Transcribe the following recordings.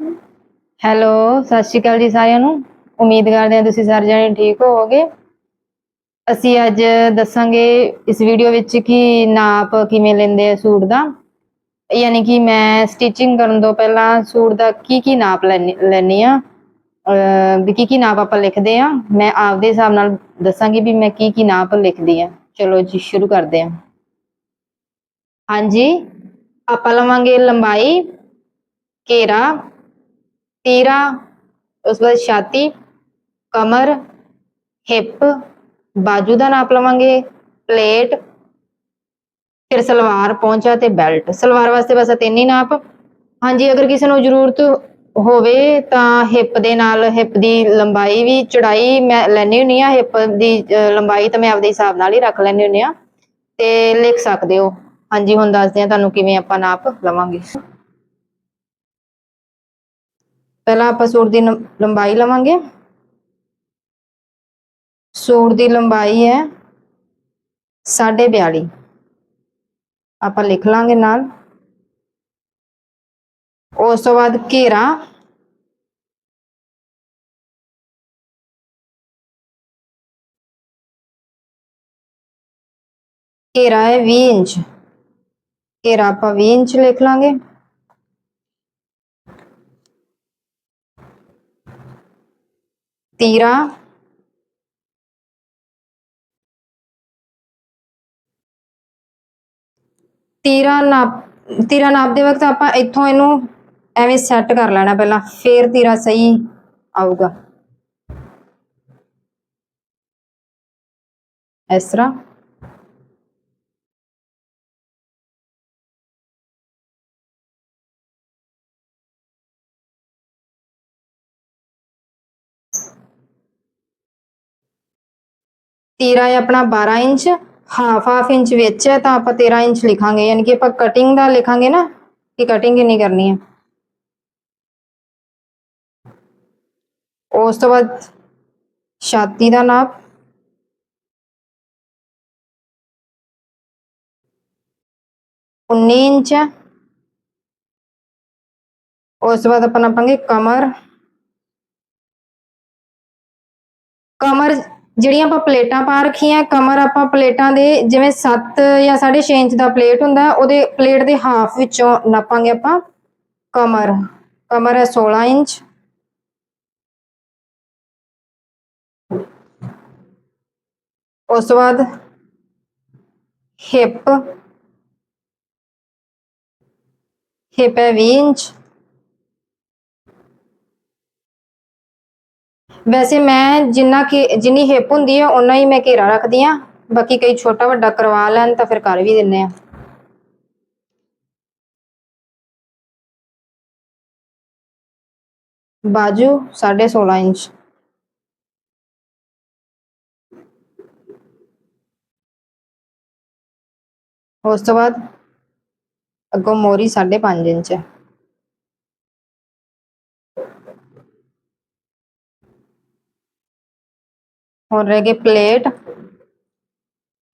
Hello, ਸਤਿ ਸ਼੍ਰੀ ਅਕਾਲ ਜੀ ਸਾਰਿਆਂ ਨੂੰ। ਉਮੀਦ ਕਰਦੇ ਹਾਂ ਤੁਸੀਂ ਸਾਰੇ ਜਣੇ ਠੀਕ ਹੋਵੋਗੇ। ਅਸੀਂ ਅੱਜ ਦੱਸਾਂਗੇ ਇਸ ਵੀਡੀਓ ਵਿੱਚ ਕਿ ਨਾਪ ਕਿਵੇਂ ਲੈਂਦੇ ਆ ਸੂਟ ਦਾ। ਯਾਨੀ ਕਿ ਮੈਂ ਸਟਿਚਿੰਗ ਕਰਨ ਤੋਂ ਪਹਿਲਾਂ ਸੂਟ ਦਾ ਕੀ ਕੀ ਨਾਪ ਲੈਣੀ ਲੈਣੀ ਆ। ਵੀ ਕੀ ਕੀ ਨਾਪ ਆਪਾਂ ਲਿਖਦੇ ਆ। ਮੈਂ ਆਪਦੇ ਹਿਸਾਬ ਨਾਲ ਦੱਸਾਂਗੀ ਵੀ ਮੈਂ ਕੀ ਕੀ ਨਾਪ ਲਿਖਦੀ ਆ। ਚਲੋ ਜੀ, ਸ਼ੁਰੂ ਕਰਦੇ ਆ। ਹਾਂਜੀ, ਆਪਾਂ ਲਵਾਂਗੇ ਲੰਬਾਈ, ਘੇਰਾ ਤੀਰਾ, ਉਸ ਤੋਂ ਬਾਅਦ ਛਾਤੀ, ਕਮਰ, ਹਿੱਪ, ਬਾਜੂ ਦਾ ਨਾਪ ਲਵਾਂਗੇ, ਪਲੇਟ, ਫਿਰ ਸਲਵਾਰ ਪਹੁੰਚਾ ਤੇ ਬੈਲਟ। ਸਲਵਾਰ ਵਾਸਤੇ ਬਸ ਤਿੰਨ ਹੀ ਨਾਪ। ਹਾਂਜੀ, ਅਗਰ ਕਿਸੇ ਨੂੰ ਜ਼ਰੂਰਤ ਹੋਵੇ ਤਾਂ ਹਿੱਪ ਦੇ ਨਾਲ, ਹਿੱਪ ਦੀ ਲੰਬਾਈ ਵੀ ਚੌੜਾਈ ਮੈਂ ਲੈਣੀ ਹੁੰਨੀ ਆ ਹਿੱਪ ਦੀ ਲੰਬਾਈ ਤਾਂ ਮੈਂ ਆਪਦੇ ਹਿਸਾਬ ਨਾਲ ਹੀ ਰੱਖ ਲੈਣੀ ਹੁੰਨੀ ਆ ਤੇ ਲਿਖ ਸਕਦੇ ਹੋ। ਹਾਂਜੀ, ਹੁਣ ਦੱਸਦੇ ਆ ਤੁਹਾਨੂੰ ਕਿਵੇਂ ਆਪਾਂ ਨਾਪ ਲਵਾਂਗੇ। ਪਹਿਲਾਂ ਆਪਾਂ ਸੂਟ ਦੀ ਲੰਬਾਈ ਲਵਾਂਗੇ। ਸੂਟ ਦੀ ਲੰਬਾਈ ਹੈ 42.5 ਆਪਾਂ ਲਿਖ ਲਾਂਗੇ ਨਾਲ। ਉਸ ਤੋਂ ਬਾਅਦ ਘੇਰਾ। ਘੇਰਾ ਹੈ 20 ਇੰਚ। ਘੇਰਾ ਆਪਾਂ 20 ਇੰਚ ਲਿਖ ਲਾਂਗੇ। ਤੀਰਾ। ਤੀਰਾ ਨਾਪ, ਤੀਰਾ ਨਾਪਦੇ ਵਕਤ ਆਪਾਂ ਇੱਥੋਂ ਇਹਨੂੰ ਐਵੇਂ ਸੈੱਟ ਕਰ ਲੈਣਾ ਪਹਿਲਾਂ, ਫੇਰ ਤੀਰਾ ਸਹੀ ਆਊਗਾ। ਇਸ ਤਰ੍ਹਾਂ। ਤੀਰਾ ਹੈ ਆਪਣਾ 12 ਇੰਚ ਹਾਫ ਹਾਫ ਇੰਚ ਵਿੱਚ ਹੈ, ਤਾਂ ਆਪਾਂ 13 ਇੰਚ ਲਿਖਾਂਗੇ, ਯਾਨੀ ਕਿ ਆਪਾਂ ਕਟਿੰਗ ਦਾ ਲਿਖਾਂਗੇ ਨਾ, ਕਿ ਕਟਿੰਗ ਕਿੰਨੀ ਕਰਨੀ ਹੈ। ਉਸ ਤੋਂ ਬਾਅਦ ਛਾਤੀ ਦਾ ਨਾਪ। ਉੱਨੀ ਇੰਚ ਹੈ। ਉਸ ਤੋਂ ਬਾਅਦ ਆਪਾਂ ਨਾਪਾਂਗੇ ਕਮਰ। ਕਮਰ ਜਿਹੜੀਆਂ ਆਪਾਂ ਪਲੇਟਾਂ ਪਾ ਰੱਖੀਆਂ, ਕਮਰ ਆਪਾਂ ਪਲੇਟਾਂ ਦੇ ਜਿਵੇਂ 7 ਜਾਂ 6.5 ਇੰਚ ਦਾ ਪਲੇਟ ਹੁੰਦਾ, ਉਹਦੇ ਪਲੇਟ ਦੇ ਹਾਫ ਵਿੱਚੋਂ ਨਾਪਾਂਗੇ ਆਪਾਂ ਕਮਰ। ਕਮਰ ਹੈ 16 ਇੰਚ। ਉਸ ਤੋਂ ਬਾਅਦ ਹਿੱਪ। ਹਿੱਪ ਹੈ 20 ਇੰਚ। ਵੈਸੇ ਮੈਂ ਜਿੰਨਾ ਕਿ, ਜਿੰਨੀ ਹਿੱਪ ਹੁੰਦੀ ਹੈ ਉਨਾ ਹੀ ਮੈਂ ਘੇਰਾ ਰੱਖਦੀ ਆ। ਬਾਕੀ ਕਈ ਛੋਟਾ ਵੱਡਾ ਕਰਵਾ ਲੈਣ ਤਾਂ ਫਿਰ ਕਰ ਵੀ ਦਿੰਨੇ ਆ। ਬਾਜੂ 16.5 ਇੰਚ। ਉਸ ਤੋਂ ਬਾਅਦ ਅੱਗੋਂ ਮੋਰੀ 5.5 ਇੰਚ। ਹੈ ਹੋਰ ਰਹਿ ਗਏ ਪਲੇਟ।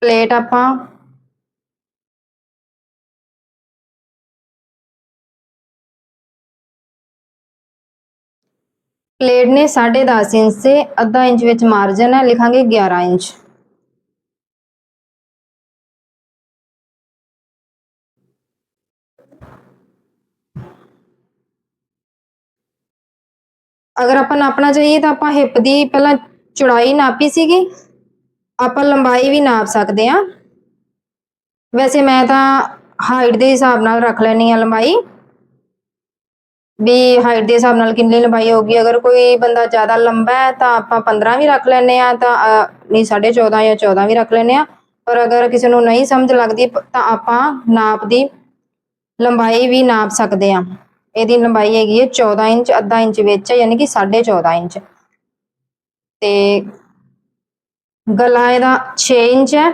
ਪਲੇਟ ਆਪਾਂ ਪਲੇਟ ਨੇ 10.5 ਇੰਚ से ਅੱਧਾ ਇੰਚ ਵਿੱਚ ਮਾਰਜਨ ਹੈ, ਲਿਖਾਂਗੇ 11 ਇੰਚ। ਅਗਰ ਆਪਾਂ ਨਾਪਣਾ ਚਾਹੀਏ ਤਾਂ ਆਪਾਂ ਹਿੱਪ ਦੀ ਪਹਿਲਾਂ ਚੌੜਾਈ ਨਾਪੀ ਸੀਗੀ ਆਪਾਂ ਲੰਬਾਈ ਵੀ ਨਾਪ ਸਕਦੇ ਆ ਵੈਸੇ ਮੈਂ ਤਾਂ ਹਾਈਟ ਦੇ ਹਿਸਾਬ ਨਾਲ ਰੱਖ ਲੈਣੀ ਆ ਲੰਬਾਈ। ਵੀ ਹਾਈਟ ਦੇ ਹਿਸਾਬ ਨਾਲ ਕਿੰਨੀ ਲੰਬਾਈ ਹੋਊਗੀ ਅਗਰ ਕੋਈ ਬੰਦਾ ਜ਼ਿਆਦਾ ਲੰਬਾ ਹੈ ਤਾਂ ਆਪਾਂ 15 ਵੀ ਰੱਖ ਲੈਣੇ ਆ ਤਾਂ ਅਹ, ਨਹੀਂ 14.5 ਜਾਂ 14 ਵੀ ਰੱਖ ਲੈਣੇ ਆ ਪਰ ਅਗਰ ਕਿਸੇ ਨੂੰ ਨਹੀਂ ਸਮਝ ਲੱਗਦੀ ਤਾਂ ਆਪਾਂ ਨਾਪ ਦੀ ਲੰਬਾਈ ਵੀ ਨਾਪ ਸਕਦੇ ਆ ਇਹਦੀ ਲੰਬਾਈ ਹੈਗੀ ਹੈ 14 ਇੰਚ ਅੱਧਾ ਇੰਚ ਵਿੱਚ ਯਾਨੀ ਕਿ 14.5 ਇੰਚ। ਤੇ ਗਲਾ ਇਹਦਾ 6 ਇੰਚ ਹੈ,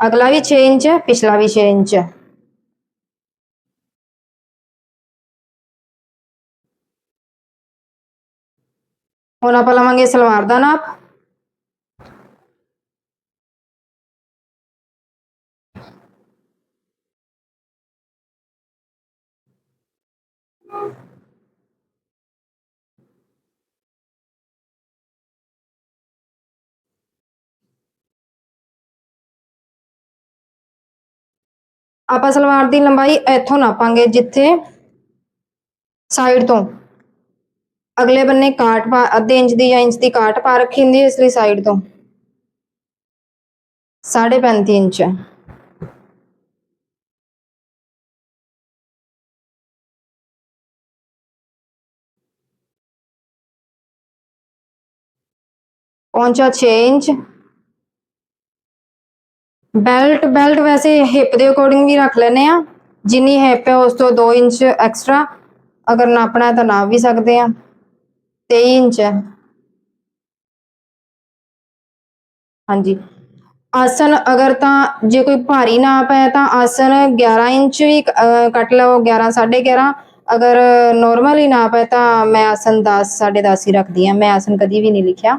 ਅਗਲਾ ਵੀ 6 ਇੰਚ ਹੈ, ਪਿਛਲਾ ਵੀ 6 ਇੰਚ ਹੈ। ਹੁਣ ਆਪਾਂ ਲਵਾਂਗੇ ਸਲਵਾਰ ਦਾ ਨਾਪ। ਆਪਾਂ ਸਲਵਾਰ ਦੀ ਲੰਬਾਈ ਇੱਥੋਂ ਨਾਪਾਂਗੇ ਜਿੱਥੇ ਸਾਈਡ ਤੋਂ। ਅਗਲੇ ਬੰਨੇ ਕਾਟ ਪਾ, ਅੱਧੇ ਇੰਚ ਦੀ ਜਾਂ ਇੰਚ ਦੀ ਕਾਟ ਪਾ ਰੱਖੀ ਹੁੰਦੀ ਇਸ ਲਈ ਸਾਈਡ ਤੋਂ। 35 ਇੰਚ। ਪਹੁੰਚਾ 6 ਇੰਚ। ਬੈਲਟ ਬੈਲਟ ਵੈਸੇ ਹਿਪ ਦੇ ਅਕੋਰਡਿੰਗ ਵੀ ਰੱਖ ਲੈਨੇ ਆ ਜਿੰਨੀ ਹਿਪ ਹੈ ਉਸ ਤੋਂ 2 ਇੰਚ ਐਕਸਟਰਾ ਅਗਰ ਨਾਪਣਾ ਹੈ ਤਾਂ ਨਾਪ ਵੀ ਸਕਦੇ ਆ 23 ਇੰਚ ਹੈ। ਹਾਂਜੀ। ਆਸਨ ਅਗਰ ਤਾਂ ਜੇ ਕੋਈ ਭਾਰੀ ਨਾਪ ਹੈ ਤਾਂ ਆਸਨ 11 ਇੰਚ ਵੀ ਕੱਟ ਲਓ 11 11.5 ਅਗਰ ਨਾਰਮਲ ਹੀ ਨਾਪ ਹੈ ਤਾਂ ਮੈਂ ਆਸਨ 10 10.5 ਹੀ ਰੱਖਦੀ ਆ ਮੈਂ ਆਸਨ ਕਦੀ ਵੀ ਨਹੀਂ ਲਿਖਿਆ।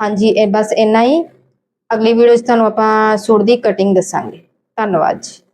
ਹਾਂਜੀ, ਇਹ ਬਸ ਇੰਨਾ ਹੀ। ਅਗਲੀ ਵੀਡੀਓ 'ਚ ਤੁਹਾਨੂੰ ਆਪਾਂ ਸੂਟ ਦੀ ਕਟਿੰਗ ਦੱਸਾਂਗੇ। ਧੰਨਵਾਦ ਜੀ।